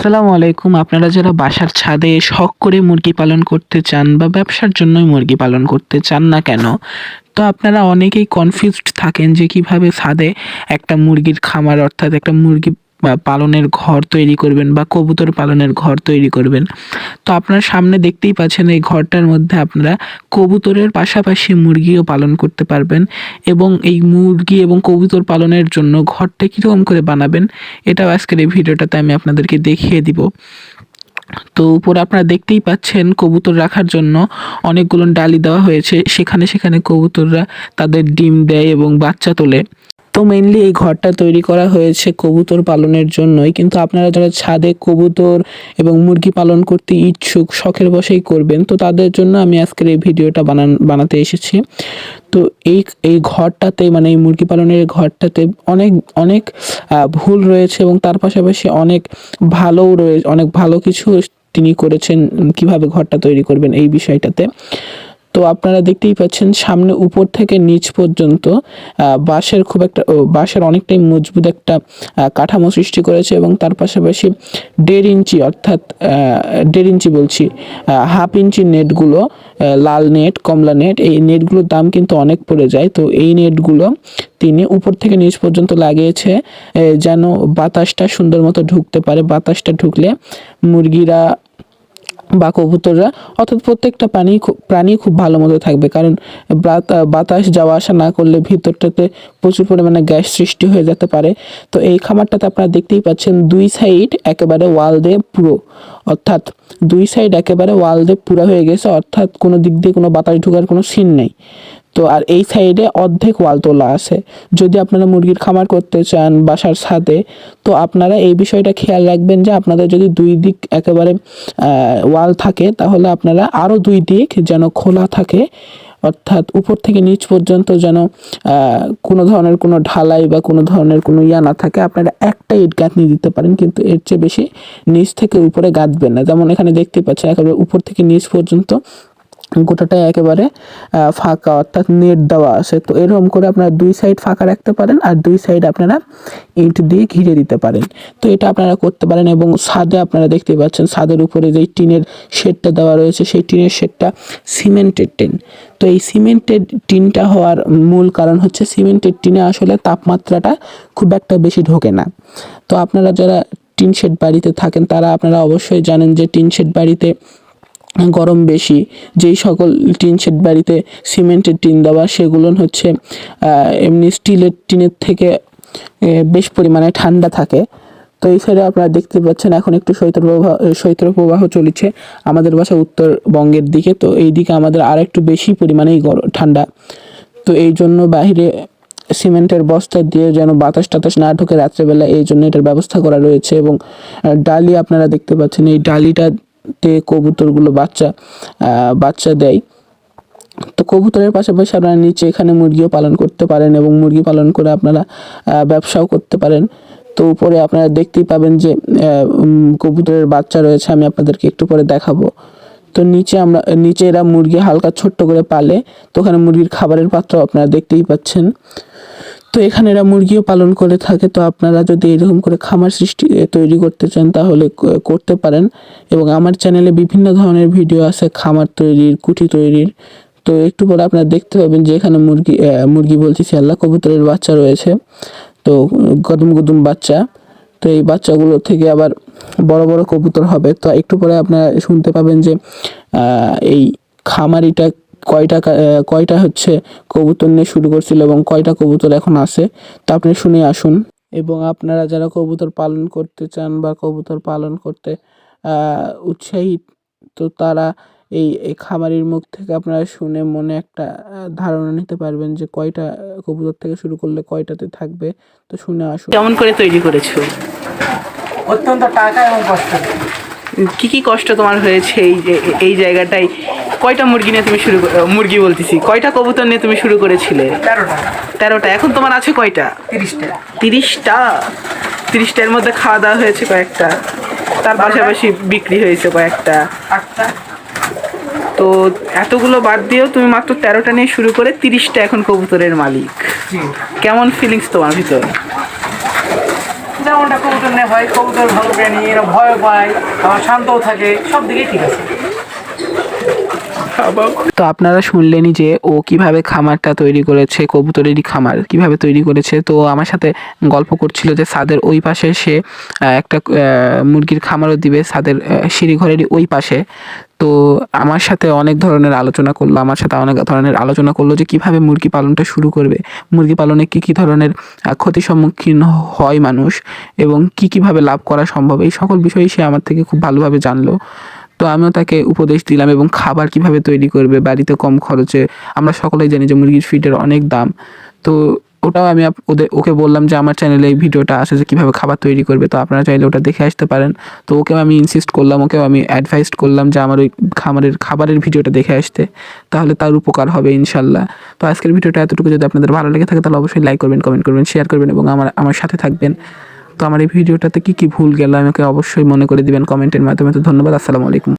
আসসালামু আলাইকুম। আপনারা যারা বাসার ছাদে শখ করে মুরগি পালন করতে চান বা ব্যবসার জন্যই মুরগি পালন করতে চান না কেন, তো আপনারা অনেকেই কনফিউজড থাকেন যে কীভাবে ছাদে একটা মুরগির খামার অর্থাৎ একটা মুরগি বা পালনের ঘর তৈরি করবেন বা কবুতর পালনের ঘর তৈরি করবেন। তো আপনার সামনে দেখতেই পাচ্ছেন এই ঘরটার মধ্যে আপনারা কবুতরের পাশাপাশি মুরগিও পালন করতে পারবেন এবং এই মুরগি এবং কবুতর পালনের জন্য ঘরটা কীরকম করে বানাবেন এটাও আজকের এই ভিডিওটাতে আমি আপনাদেরকে দেখিয়ে দিব। তো উপরে আপনারা দেখতেই পাচ্ছেন কবুতর রাখার জন্য অনেকগুলো ডালি দেওয়া হয়েছে। সেখানে সেখানে কবুতররা তাদের ডিম দেয় এবং বাচ্চা তোলে। মেইনলি এই ঘরটা তৈরি করা হয়েছে কবুতর পালনের জন্যই। কিন্তু আপনারা যারা ছাদে কবুতর এবং মুরগি পালন করতে ইচ্ছুক, শখের বশেই করবেন, তো তাদের জন্য আমি আজকের এই ভিডিওটা বানান বানাতে এসেছি। তো এই এই ঘরটাতে মানে এই মুরগি পালনের ঘরটাতে অনেক অনেক ভুল রয়েছে এবং তার পাশাপাশি অনেক ভালোও রয়েছে অনেক ভালো কিছু তিনি করেছেন কীভাবে ঘরটা তৈরি করবেন এই বিষয়টাতে। তো আপনারা দেখতেই পাচ্ছেন সামনে উপর থেকে নিচ পর্যন্ত বাঁশের খুব একটা বাঁশের অনেকটাই মজবুত একটা কাঠামো সৃষ্টি করেছে এবং তার পাশাপাশি দেড় ইঞ্চি অর্থাৎ দেড় ইঞ্চি বলছি হাফ ইঞ্চি নেটগুলো লাল নেট, কমলা নেট, এই নেটগুলোর দাম কিন্তু অনেক পড়ে যায়। তো এই নেটগুলো তিনি উপর থেকে নিচ পর্যন্ত লাগিয়েছে যেন বাতাসটা সুন্দর মতো ঢুকতে পারে। বাতাসটা ঢুকলে মুরগিরা বা কবুতররা, অর্থাৎ প্রত্যেকটা প্রাণী প্রাণী খুব ভালো মতো থাকবে। কারণ বাতা- বাতাস, যাওয়া আসা না করলে ভিতরটাতে প্রচুর পরিমাণে গ্যাস সৃষ্টি হয়ে যেতে পারে। তো এই খামারটাতে আপনারা দেখতেই পাচ্ছেন দুই সাইড একেবারে ওয়াল দিয়ে পুরো, অর্থাৎ দুই সাইড একেবারে ওয়াল দিয়ে পুরো হয়ে গেছে, অর্থাৎ কোনো দিক দিয়ে কোনো বাতাস ঢুকার কোনো সিন নেই। তো আর এই সাইডে অর্ধেক ওয়াল তোলা আছে। যদি আপনারা মুরগির খামার করতে চান বাসার ছাদে, তো আপনারা এই বিষয়টা খেয়াল রাখবেন যে আপনাদের যদি দুই দিক একেবারে ওয়াল থাকে, তাহলে আপনারা আরও দুই দিক যেন খোলা থাকে, অর্থাৎ উপর থেকে নিচ পর্যন্ত যেন কোনো ধরনের কোনো ঢালাই বা কোনো ধরনের কোনো ইয়া না থাকে, আপনারা একটা ইট গাঁথনি দিতে পারেন, কিন্তু এর চেয়ে বেশি নিচ থেকে উপরে গাঁথবেন না। যেমন এখানে দেখতে পাচ্ছেন, একেবারে উপর থেকে নিচ পর্যন্ত গোটাটাই একেবারে ফাঁকা, অর্থাৎ নেট দেওয়া আছে। তো এরকম করে আপনারা দুই সাইড ফাঁকা রাখতে পারেন আর দুই সাইড আপনারা ইট দিয়ে ঘিরে দিতে পারেন। তো এটা আপনারা করতে পারেন এবং ছাদে আপনারা দেখতে পাচ্ছেন, ছাদের উপরে যেই টিনের শেডটা দেওয়া রয়েছে, সেই টিনের শেডটা সিমেন্টেড টিন। তো এই সিমেন্টেড টিনটা হওয়ার মূল কারণ হচ্ছে সিমেন্টেড টিনে আসলে তাপমাত্রাটা খুব একটা বেশি ঢোকে না। তো আপনারা যারা টিন শেড বাড়িতে থাকেন, তারা আপনারা অবশ্যই জানেন যে টিন শেড বাড়িতে গরম বেশি, যেই সকল টিন শেড বাড়িতে সিমেন্টের টিন দেওয়া, সেগুলো হচ্ছে এমনি স্টিলের টিনের থেকে বেশ পরিমাণে ঠান্ডা থাকে। তো এই সাইডে আপনারা দেখতে পাচ্ছেন, এখন একটু শৈত্যপ্রবাহ শৈত্যপ্রবাহ চলেছে আমাদের বাসা উত্তরবঙ্গের দিকে। তো এই দিকে আমাদের আর একটু বেশি পরিমাণেই গরম ঠান্ডা। তো এই জন্য বাইরে সিমেন্টের বস্তা দিয়ে যেন বাতাস টাতাস না ঢোকে রাত্রেবেলা, এই জন্য এটার ব্যবস্থা করা রয়েছে। এবং ডালি আপনারা দেখতে পাচ্ছেন, এই ডালিটাতে কবুতরগুলো বাচ্চা বাচ্চা দেয়। তো কবুতরের পাশাপাশি আপনারা নিচে এখানে মুরগিও পালন করতে পারেন এবং মুরগি পালন করে আপনারা ব্যবসাও করতে পারেন। তো উপরে আপনারা দেখতেই পাবেন যে কবুতরের বাচ্চা রয়েছে, আমি আপনাদেরকে একটু পরে দেখাবো। তো নিচে আমরা, নিচে এরা মুরগি হালকা ছোট্ট করে পালে, তো ওখানে মুরগির খাবারের পাত্র আপনারা দেখতেই পাচ্ছেন। তো এখানে এরা মুরগিও পালন করে থাকে, তো আপনারা যদি এরকম করে খামার সৃষ্টি তৈরি করতে চান তাহলে করতে পারেন। এবং আমার চ্যানেলে বিভিন্ন ধরনের ভিডিও আছে, খামার তৈরির, কুঠি তৈরির। তো একটু পরে আপনারা দেখতে পাবেন যে এখানে মুরগি মুরগি বলছি আল্লাহ কবুতরের বাচ্চা রয়েছে। তো, গদম গদম বাচ্চা। তো এই বাচ্চাগুলো থেকে আবার বড় বড় কবুতর হবে। তো একটু পরে আপনারা শুনতে পাবেন যে এই খামারিটা কয়টা কা- কয়টা হচ্ছে কবুতর নিয়ে শুরু করছিল এবং কয়টা কবুতর এখন আছে তো আপনি শুনে আসুন। এবং আপনারা যারা কবুতর পালন করতে চান বা কবুতর পালন করতে উৎসাহী তো তারা এই এই খামারির মুখ থেকে আপনারা শুনে মনে একটা ধারণা নিতে পারবেন যে কয়টা কবুতর থেকে শুরু করলে কয়টাতে থাকবে। তো শুনে আসুন। কেমন করে তৈরি করেছ? অত্যন্ত টাকা এবং কষ্ট। কি কি কষ্ট তোমার হয়েছে এই যে এই জায়গাটায়? কয়টা মুরগি নিয়ে তুমি শুরু মুরগি বলতেছি। কয়টা কবুতর নিয়ে তুমি শুরু করেছিলে? তেরোটা। তেরোটা। এখন তোমার আছে কয়টা? তিরিশটা। তিরিশটা? তিরিশটার মধ্যে খাওয়া দাওয়া হয়েছে কয়েকটা। তার পাশাপাশি বিক্রি হয়েছে কয়েকটা। আটটা। তো এতগুলো বাদ দিয়েও তুমি মাত্র তেরোটা নিয়ে শুরু করে তিরিশটা এখন কবুতরের মালিক। কেমন ফিলিংস তোমার ভিতর? যেমন খামারটা কবুতর হয় কবুতর ভালো প্রাণী এরা ভয় পায়, আবার শান্তও থাকে, সব দিকেই ঠিক আছে। তো আপনারা শুনলেনই যে ও কীভাবে খামারটা তৈরি করেছে, কবুতরেরই খামার কীভাবে তৈরি করেছে। তো আমার সাথে গল্প করছিল যে সাদের ওই পাশে সে একটা মুরগির খামারও দিবে, সাদের সিঁড়িঘরেরই ওই পাশে। তো আমার সাথে অনেক ধরনের আলোচনা করল, আমার সাথে অনেক ধরনের আলোচনা করল যে কীভাবে মুরগি পালনটা শুরু করবে। মুরগি পালনে কি কি ধরনের ক্ষতির সম্মুখীন হয় মানুষ এবং কি, কীভাবে লাভ করা সম্ভব, এই সকল বিষয়ে সে আমার থেকে খুব ভালোভাবে জানলো। তো আমিও তাকে উপদেশ দিলাম এবং খাবার কীভাবে তৈরি করবে, বাড়িতে কম খরচে, আমরা সকলেই জানি যে মুরগির ফিডের অনেক দাম। তো ওটাও আমি ওদের ওকে বললাম যে আমার চ্যানেলে এই ভিডিওটা আসে যে কীভাবে খাবার তৈরি করবে, তো আপনারা চাইলে ওটা দেখে আসতে পারেন। তো ওকেও আমি ইনসিস্ট করলাম, ওকেও আমি অ্যাডভাইস করলাম যে আমার ওই খামারের খাবারের ভিডিওটা দেখে আসতে। তাহলে তার উপকার হবে ইনশাল্লাহ। তো আজকের ভিডিওটা এতটুকু। যদি আপনাদের ভালো লেগে থাকে তাহলে অবশ্যই লাইক করবেন কমেন্ট করবেন শেয়ার করবেন এবং আমার আমার সাথে থাকবেন। তো আমার এই ভিডিওটাতে কী কী ভুল গেল আমাকে অবশ্যই মনে করে দিবেন কমেন্টের মাধ্যমে। তো ধন্যবাদ, আসসালামু আলাইকুম।